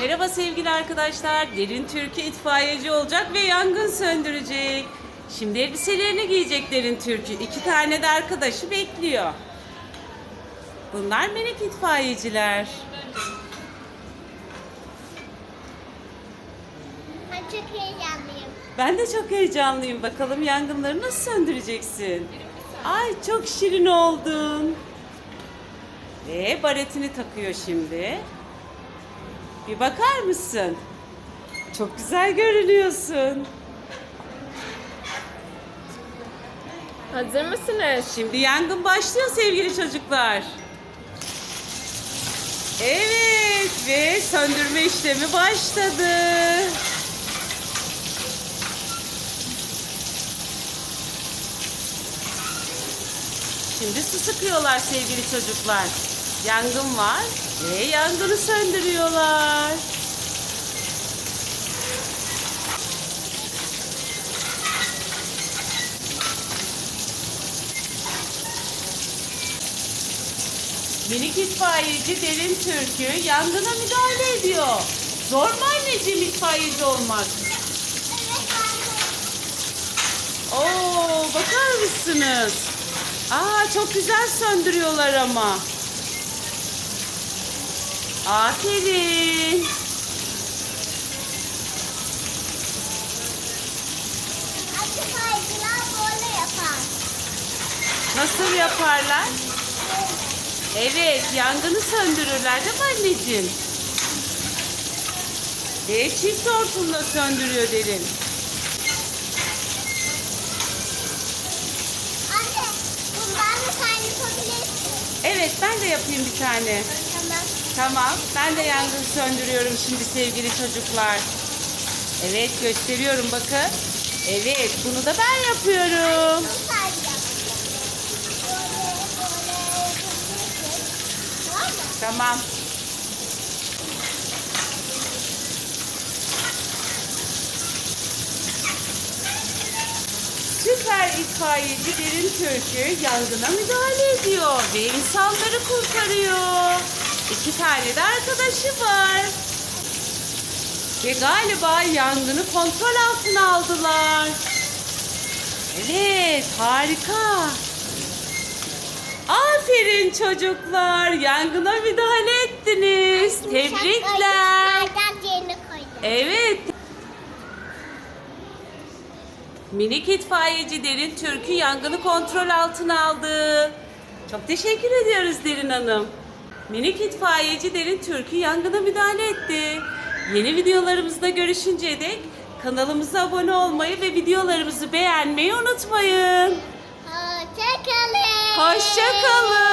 Merhaba sevgili arkadaşlar. Derin Türkü itfaiyeci olacak ve yangın söndürecek. Şimdi elbiselerini giyecek Derin Türkü. İki tane de arkadaşı bekliyor. Bunlar minik itfaiyeciler. Ben çok heyecanlıyım. Ben de çok heyecanlıyım. Bakalım yangınları nasıl söndüreceksin? Ay çok şirin oldun. Ve baretini takıyor şimdi. Bir bakar mısın? Çok güzel görünüyorsun. Hazır mısınız? Şimdi yangın başlıyor sevgili çocuklar. Evet ve söndürme işlemi başladı. Şimdi su sıkıyorlar sevgili çocuklar. Yangın var ve yangını söndürüyorlar. Minik itfaiyeci Derin Türkü yangına müdahale ediyor. Zor mu anneciğim itfaiyeci olmak? Oo, bakar mısınız? Aa, çok güzel söndürüyorlar ama. Aferin. Nasıl yaparlar? Evet, yangını söndürürler değil mi anneciğim? Ve çift hortumla söndürüyor derin. Anne, bundan da sen yapabilirsin. Evet, ben de yapayım bir tane. Tamam. Ben de yangın söndürüyorum şimdi sevgili çocuklar. Evet, gösteriyorum bakın. Evet, bunu da ben yapıyorum. Tamam itfaiyeci Derin Türkü yangına müdahale ediyor ve insanları kurtarıyor. İki tane de arkadaşı var. Ve galiba yangını kontrol altına aldılar. Evet, harika. Aferin çocuklar. Yangına müdahale ettiniz. Tebrikler. Evet. Minik itfaiyeci Derin Türkü yangını kontrol altına aldı. Çok teşekkür ediyoruz Derin Hanım. Minik itfaiyeci Derin Türkü yangına müdahale etti. Yeni videolarımızda görüşünceye dek kanalımıza abone olmayı ve videolarımızı beğenmeyi unutmayın. Hoşçakalın. Hoşçakalın.